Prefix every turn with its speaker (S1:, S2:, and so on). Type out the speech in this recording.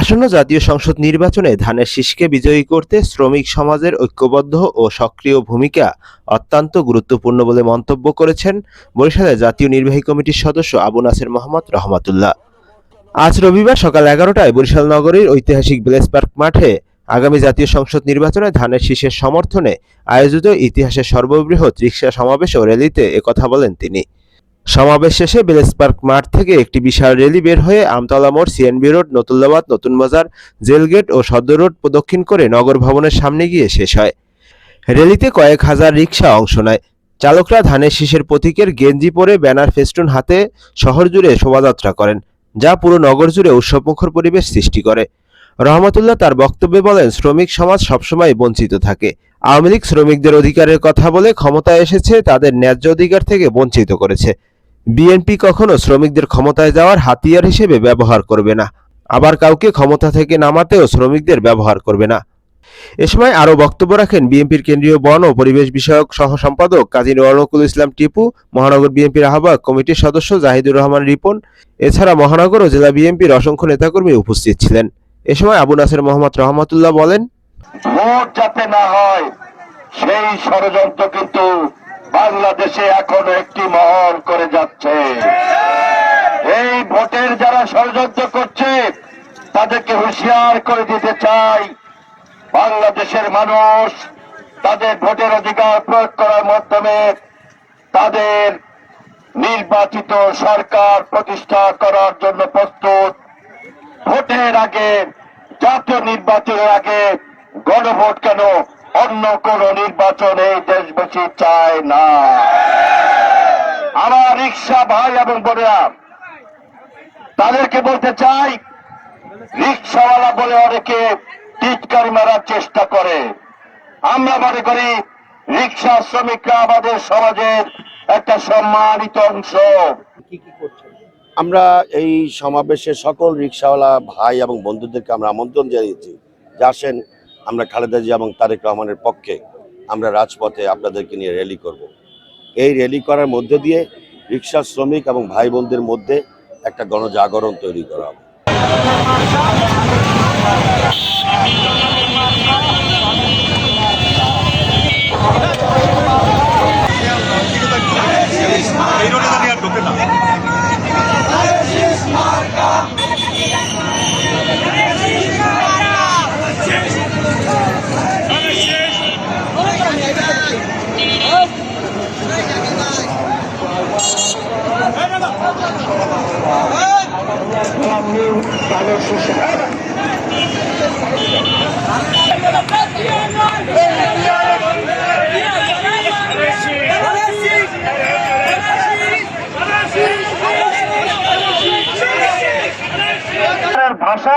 S1: আসন্ন জাতীয় সংসদ নির্বাচনে ধানের শীষকে বিজয়ী করতে শ্রমিক সমাজের ঐক্যবদ্ধ ও সক্রিয় ভূমিকা অত্যন্ত গুরুত্বপূর্ণ বলে মন্তব্য করেছেন বরিশালের জাতীয় নির্বাহী কমিটির সদস্য আবু নাসের মোহাম্মদ রহমাতুল্লাহ। আজ রবিবার সকাল এগারোটায় বরিশাল নগরীর ঐতিহাসিক ব্লেস পার্ক মাঠে আগামী জাতীয় সংসদ নির্বাচনে ধানের শীষের সমর্থনে আয়োজিত ইতিহাসের সর্ববৃহৎ রিক্সা সমাবেশ ও র্যালিতে একথা বলেন তিনি। সমাবেশ শেষে বেলেস পার্ক মাঠ থেকে একটি বিশাল র্যালি বের হয়ে আমতলা মোড় সিএনবি রোড, নতুল্লাবাদ নতুন বাজার জেলগেট ও সদর রোড প্রদক্ষিণ করে নগর ভবনের সামনে গিয়ে শেষ হয়। র্যালিতে কয়েক হাজার রিক্সা অংশ নেয়। চালকরা ধানের শীষের প্রতীকের গেঞ্জি পরে ব্যানার ফেস্টুন হাতে শহর জুড়ে শোভাযাত্রা করেন, যা পুরো নগর জুড়ে উৎসবমুখর পরিবেশ সৃষ্টি করে। রহমতুল্লাহ তার বক্তব্যে বলেন, শ্রমিক সমাজ সবসময় বঞ্চিত থাকে। আওয়ামী লীগ শ্রমিকদের অধিকারের কথা বলে ক্ষমতায় এসেছে, তাদের ন্যায্য অধিকার থেকে বঞ্চিত করেছে। বিএনপি কখনো শ্রমিকদের ক্ষমতায় যাওয়ার হাতিয়ার হিসেবে ব্যবহার করবে না। আবার কাউকে ক্ষমতা থেকে নামাতেও শ্রমিকদের ব্যবহার করবে না। এ সময় আরও বক্তব্য রাখেন বিএনপির কেন্দ্রীয় বন ও পরিবেশ বিষয়ক সহ সম্পাদক কাজী রনকুল ইসলাম টিপু, মহানগর বিএনপির আহ্বায়ক কমিটির সদস্য জাহিদুর রহমান রিপন, এছাড়া মহানগর ও জেলা বিএনপির অসংখ্য নেতাকর্মী উপস্থিত ছিলেন। এ সময় আবু নাসের মোহাম্মদ রহমতুল্লাহ বলেন,
S2: ভোট যাতে না হয়, সেই ষড়যন্ত্র কিন্তু বাংলাদেশে এখন একটি মহল করে যাচ্ছে। এই ভোটের যারা ষড়যন্ত্র করছে, তাদেরকে হুঁশিয়ার করে দিতে চাই। বাংলাদেশের মানুষ তাদের ভোটের অধিকার প্রয়োগ করার মাধ্যমে তাদের নির্বাচিত সরকার প্রতিষ্ঠা করার জন্য প্রস্তুত। ভোটের আগে, জাতীয় নির্বাচনের আগে গণভোট কেন অন্য কোন নির্বাচন দেশবাসী চায় না। আমার রিক্সা ভাই এবং বোনেরা, তাদেরকে বলতে চাই, রিক্সাওয়ালা বলে অনেকে টিটকারি মারার চেষ্টা করে। আমরা মনে করি, রিক্সা শ্রমিকরা আমাদের সমাজের একটা সম্মানিত অংশ।
S3: আমরা এই সমাবেশে সকল রিক্সাওয়ালা ভাই এবং বন্ধুদেরকে আমরা আমন্ত্রণ জানিয়েছি যে আসেন আমরা খালেদা জিয়া এবং তারেক রহমানের পক্ষে আমরা রাজপথে আপনাদেরকে নিয়ে র্যালি করব। এই র্যালি করার মধ্যে দিয়ে রিক্সা শ্রমিক এবং ভাই বোনদের মধ্যে একটা গণজাগরণ তৈরি করা হবে
S2: ভাষা